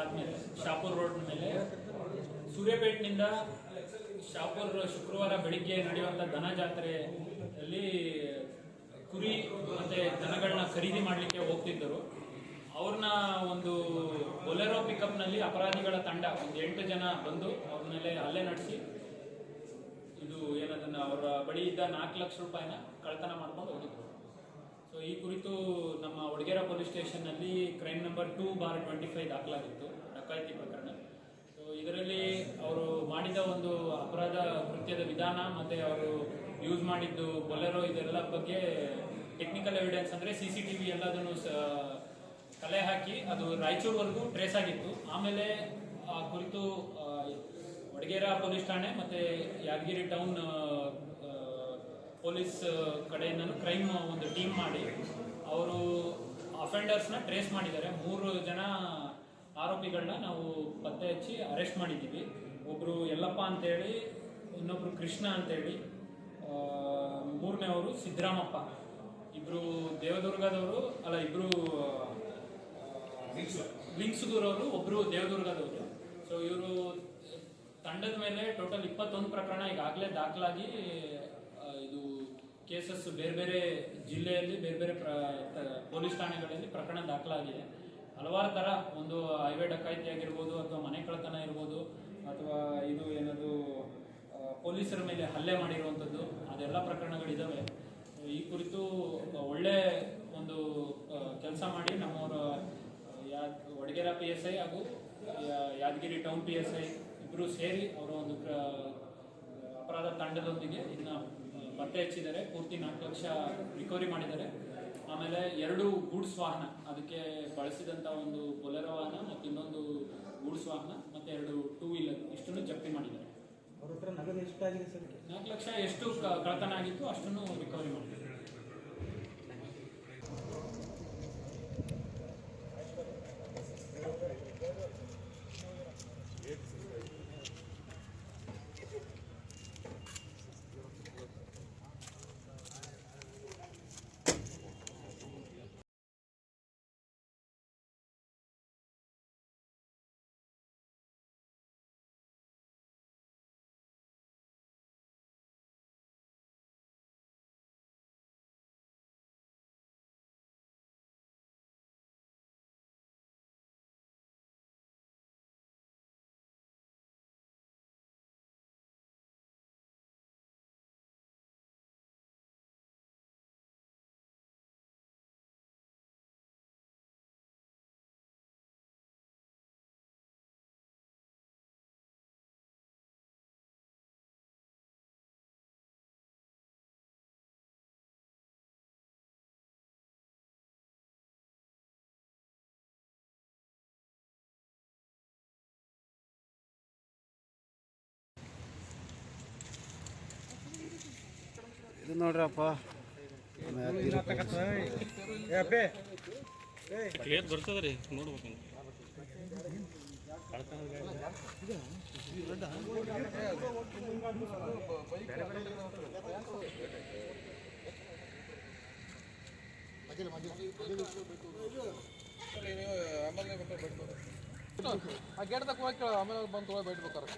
ಆದ್ಮೇಲೆ ಶಾಪುರ್ ರೋಡ್ ಮೇಲೆ. ಸೂರ್ಯಪೇಟ್ನಿಂದ ಶಾಪುರ್ ಶುಕ್ರವಾರ ಬೆಳಿಗ್ಗೆ ನಡೆಯುವಂಥ ದನ ಜಾತ್ರೆಯಲ್ಲಿ ಕುರಿ ಮತ್ತೆ ದನಗಳನ್ನ ಖರೀದಿ ಮಾಡಲಿಕ್ಕೆ ಹೋಗ್ತಿದ್ದರು. ಅವ್ರನ್ನ ಒಂದು ಒಲೆರೋ ಪಿಕಪ್ನಲ್ಲಿ ಅಪರಾಧಿಗಳ ತಂಡ ಒಂದು ಎಂಟು ಜನ ಬಂದು ಅವ್ರ ಮೇಲೆ ಹಲ್ಲೆ ನಡೆಸಿ ಇದು ಏನದನ್ನ ಅವರ ಬಳಿ ಇದ್ದ ನಾಲ್ಕು ಲಕ್ಷ ರೂಪಾಯಿನ ಕಳ್ತನ ಮಾಡ್ಕೊಂಡು ಹೋಗಿದ್ರು. ಸೊ ಈ ಕುರಿತು ನಮ್ಮ Odagera police ಸ್ಟೇಷನ್ನಲ್ಲಿ crime number two bar twenty five ದಾಖಲಾಗಿತ್ತು ಡಕಾಯಿತಿ ಪ್ರಕರಣ ಸೊ ಇದರಲ್ಲಿ ಅವರು ಮಾಡಿದ ಒಂದು ಅಪರಾಧ ಕೃತ್ಯದ ವಿಧಾನ ಮತ್ತು ಅವರು ಯೂಸ್ ಮಾಡಿದ್ದು ಬೊಲೆರೋ ಇದೆಲ್ಲ ಬಗ್ಗೆ ಟೆಕ್ನಿಕಲ್ ಎವಿಡೆನ್ಸ್ ಅಂದರೆ ಸಿ ಸಿ ಟಿ ವಿ ಎಲ್ಲದನ್ನು ಕಲೆ ಹಾಕಿ ಅದು ರಾಯಚೂರ್ವರೆಗೂ ಟ್ರೇಸ್ ಆಗಿತ್ತು. ಆಮೇಲೆ ಆ ಕುರಿತು ಆ, ಪೊಲೀಸ್ ಠಾಣೆ ಮತ್ತು ಯಾದಗಿರಿ ಟೌನ್ ಪೊಲೀಸ್ ಕಡೆಯಿಂದ ಕ್ರೈಮ್ ಒಂದು ಟೀಮ್ ಮಾಡಿ, ಅವರು ಅಫೆಂಡರ್ಸ್ನ ಟ್ರೇಸ್ ಮಾಡಿದ್ದಾರೆ. ಮೂರು ಜನ ಆರೋಪಿಗಳನ್ನ ನಾವು ಪತ್ತೆ ಹಚ್ಚಿ ಅರೆಸ್ಟ್ ಮಾಡಿದ್ದೀವಿ. ಒಬ್ಬರು ಯಲ್ಲಪ್ಪ ಅಂತೇಳಿ, ಇನ್ನೊಬ್ರು ಕೃಷ್ಣ ಅಂತೇಳಿ ಮೂರನೇವರು ಸಿದ್ದರಾಮಪ್ಪ. ಇಬ್ಬರು ದೇವದುರ್ಗದವರು, ಅಲ್ಲ ಇಬ್ಬರು ವಿಂಗ್ಸುಗೂರವರು ಒಬ್ಬರು ದೇವದುರ್ಗದವರು. ಸೊ ಇವರು, ತಂಡದ ಮೇಲೆ ಟೋಟಲ್ ಇಪ್ಪತ್ತೊಂದು ಪ್ರಕರಣ ಈಗಾಗಲೇ ದಾಖಲಾಗಿ ಇದು ಕೇಸಸ್ ಬೇರೆ ಬೇರೆ ಜಿಲ್ಲೆಯಲ್ಲಿ ಬೇರೆ ಬೇರೆ ಪೊಲೀಸ್ ಠಾಣೆಗಳಲ್ಲಿ ಪ್ರಕರಣ ದಾಖಲಾಗಿದೆ. ಹಲವಾರು ಥರ ಒಂದು ಹೈವೇ ಡಕಾಯಿತಿ ಆಗಿರ್ಬೋದು ಅಥವಾ ಮನೆ ಕಳ್ಳತನ ಇರ್ಬೋದು ಅಥವಾ ಇದು ಏನದು ಪೊಲೀಸರ ಮೇಲೆ ಹಲ್ಲೆ ಮಾಡಿರುವಂಥದ್ದು ಅದೆಲ್ಲ ಪ್ರಕರಣಗಳಿದ್ದಾವೆ ಈ ಕುರಿತು ಒಳ್ಳೆ ಒಂದು ಕೆಲಸ ಮಾಡಿ ನಮ್ಮವರ ಯಾ ವಡಗೇರ ಪಿ ಎಸ್ ಐ ಹಾಗೂ Yadagiri town P S I ಇಬ್ಬರು ಸೇರಿ ಅವರ ಒಂದು ಪ್ರ- ಅಪರಾಧ ತಂಡದೊಂದಿಗೆ ಇದನ್ನ ಆ, ಪತ್ತೆ ಹಚ್ಚಿದ್ದಾರೆ. ಪೂರ್ತಿ ನಾಲ್ಕು ಲಕ್ಷ ರಿಕವರಿ ಮಾಡಿದ್ದಾರೆ. ಆಮೇಲೆ ಎರಡು ಗೂಡ್ಸ್ ವಾಹನ ಅದಕ್ಕೆ ಬಳಸಿದಂಥ ಒಂದು ಬೊಲೆರೋ ವಾಹನ ಮತ್ತು ಇನ್ನೊಂದು ಗೂಡ್ಸ್ ವಾಹನ ಮತ್ತು ಎರಡು ಟೂ ವೀಲರ್ ಇಷ್ಟನ್ನು ಜಪ್ತಿ ಮಾಡಿದ್ದಾರೆ. ನಾಲ್ಕು ಲಕ್ಷ ಎಷ್ಟು ಕಳತನ ಆಗಿತ್ತು ಅಷ್ಟನ್ನು ರಿಕವರಿ ಮಾಡಿದ್ದಾರೆ. ನೋಡ್ರಪ್ಪ. ಬರ್ತದೆ ರೀ ನೋಡ್ಬೇಕು ಆ ಗೇಟ್ ತಕ್ಕ ಹೋಗಿ ಆಮೇಲೆ ಬಂದು ತೊಗೊಳ್ ಬಿಟ್ಬೇಕಾರೆ